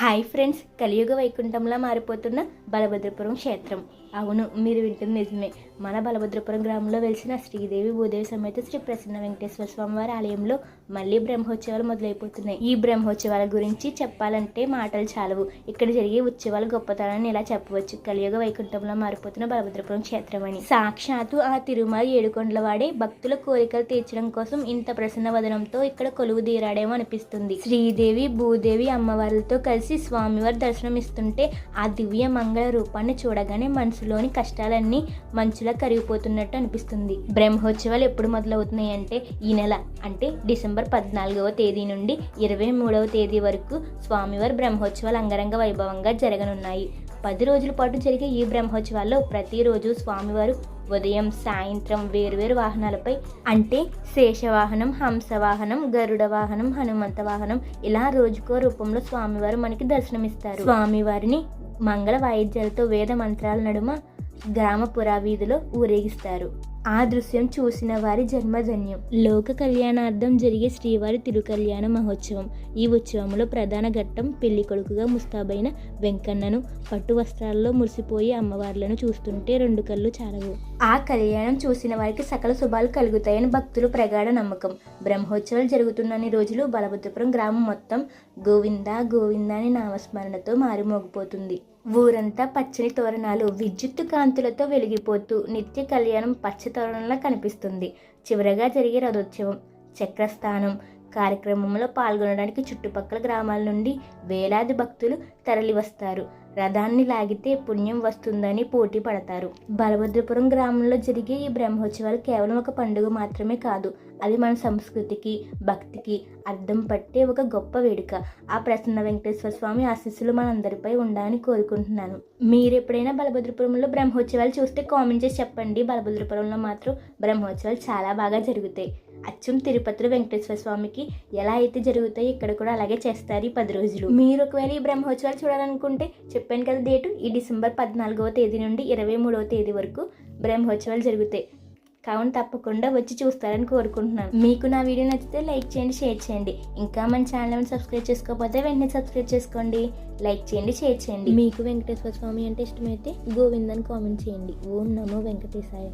Hi friends కలియుగ వైకుంఠంలా మారిపోతున్న బలభద్రపురం క్షేత్రం. అవును మీరు వింటుంది నిజమే. మన బలభద్రపురం గ్రామంలో వెలిసిన శ్రీదేవి భూదేవి సమేత శ్రీ ప్రసన్న వెంకటేశ్వర స్వామి వారి ఆలయంలో మళ్ళీ బ్రహ్మోత్సవాలు మొదలైపోతున్నాయి. ఈ బ్రహ్మోత్సవాల గురించి చెప్పాలంటే మాటలు చాలవు. ఇక్కడ జరిగే ఉత్సవాల గొప్పతనాన్ని ఇలా చెప్పవచ్చు. కలియుగ వైకుంఠంలో మారిపోతున్న బలభద్రపురం క్షేత్రం అని. సాక్షాత్తు ఆ తిరుమల ఏడుకొండల వాడే భక్తుల కోరికలు తీర్చడం కోసం ఇంత ప్రసన్న వదనంతో ఇక్కడ కొలువు తీరాడేమో అనిపిస్తుంది. శ్రీదేవి భూదేవి అమ్మవార్లతో కలిసి స్వామివారి దర్శనం ఇస్తుంటే ఆ దివ్య మంగళ రూపాన్ని చూడగానే మనసు మనసులోని కష్టాలన్నీ మంచులా కరిగిపోతున్నట్టు అనిపిస్తుంది. బ్రహ్మోత్సవాలు ఎప్పుడు మొదలవుతున్నాయి అంటే ఈ నెల అంటే డిసెంబర్ పద్నాలుగవ తేదీ నుండి ఇరవై మూడవ తేదీ వరకు స్వామివారి బ్రహ్మోత్సవాలు అంగరంగ వైభవంగా జరగనున్నాయి. పది రోజుల పాటు జరిగే ఈ బ్రహ్మోత్సవాల్లో ప్రతిరోజు స్వామివారు ఉదయం సాయంత్రం వేరువేరు వాహనాలపై అంటే శేషవాహనం హంసవాహనం గరుడ వాహనం హనుమంత వాహనం ఇలా రోజుకో రూపంలో స్వామివారు మనకి దర్శనమిస్తారు. స్వామివారిని మంగళ వాయిద్యాలతో వేద మంత్రాల నడుమ గ్రామ పురావీధిలో ఊరేగిస్తారు. ఆ దృశ్యం చూసిన వారి జన్మధన్యం లోక కళ్యాణార్థం జరిగే శ్రీవారి తిరుకల్యాణ మహోత్సవం. ఈ ఉత్సవంలో ప్రధాన ఘట్టం పెళ్ళి కొడుకుగా ముస్తాబైన వెంకన్నను. పట్టు వస్త్రాల్లో మురిసిపోయి అమ్మవార్లను చూస్తుంటే రెండు కళ్ళు చాలవు. ఆ కళ్యాణం చూసిన వారికి సకల శుభాలు కలుగుతాయని భక్తులు ప్రగాఢ నమ్మకం. బ్రహ్మోత్సవాలు జరుగుతున్నన్ని రోజులు బలభద్రపురం గ్రామం మొత్తం గోవింద గోవింద అని నామస్మరణతో మారుమోగిపోతుంది. ఊరంతా పచ్చని తోరణాలు విద్యుత్తు కాంతులతో వెలిగిపోతూ నిత్య కళ్యాణం పచ్చ తోరణంలా కనిపిస్తుంది. చివరగా జరిగే రథోత్సవం చక్రస్థానం కార్యక్రమంలో పాల్గొనడానికి చుట్టుపక్కల గ్రామాల నుండి వేలాది భక్తులు తరలివస్తారు. రథాన్ని లాగితే పుణ్యం వస్తుందని పోటీ పడతారు. బలభద్రపురం గ్రామంలో జరిగే ఈ బ్రహ్మోత్సవాలు కేవలం ఒక పండుగ మాత్రమే కాదు అది మన సంస్కృతికి భక్తికి అర్థం పట్టే ఒక గొప్ప వేడుక. ఆ ప్రసన్న వెంకటేశ్వర స్వామి ఆశీస్సులు మనందరిపై ఉండాలని కోరుకుంటున్నాను. మీరు ఎప్పుడైనా బలభద్రపురంలో బ్రహ్మోత్సవాలు చూస్తే కామెంట్ చేసి చెప్పండి. బలభద్రపురంలో మాత్రం బ్రహ్మోత్సవాలు చాలా బాగా జరుగుతాయి. అచ్చం తిరుపతిలో వెంకటేశ్వర స్వామికి ఎలా అయితే జరుగుతాయో ఇక్కడ కూడా అలాగే చేస్తారు ఈ పది రోజులు. మీరు ఒకవేళ ఈ బ్రహ్మోత్సవాలు చూడాలనుకుంటే చెప్పాను కదా డేటు ఈ డిసెంబర్ పద్నాలుగవ తేదీ నుండి ఇరవై మూడవ తేదీ వరకు బ్రహ్మోత్సవాలు జరుగుతాయి. కావున తప్పకుండా వచ్చి చూస్తారని కోరుకుంటున్నాను. మీకు నా వీడియో నచ్చితే లైక్ చేయండి షేర్ చేయండి. ఇంకా మన ఛానల్ని సబ్స్క్రైబ్ చేసుకోకపోతే వెంటనే సబ్స్క్రైబ్ చేసుకోండి. లైక్ చేయండి షేర్ చేయండి. మీకు వెంకటేశ్వర స్వామి అంటే ఇష్టమైతే గోవిందని కామెంట్ చేయండి. ఓం నమో వెంకటేశాయ.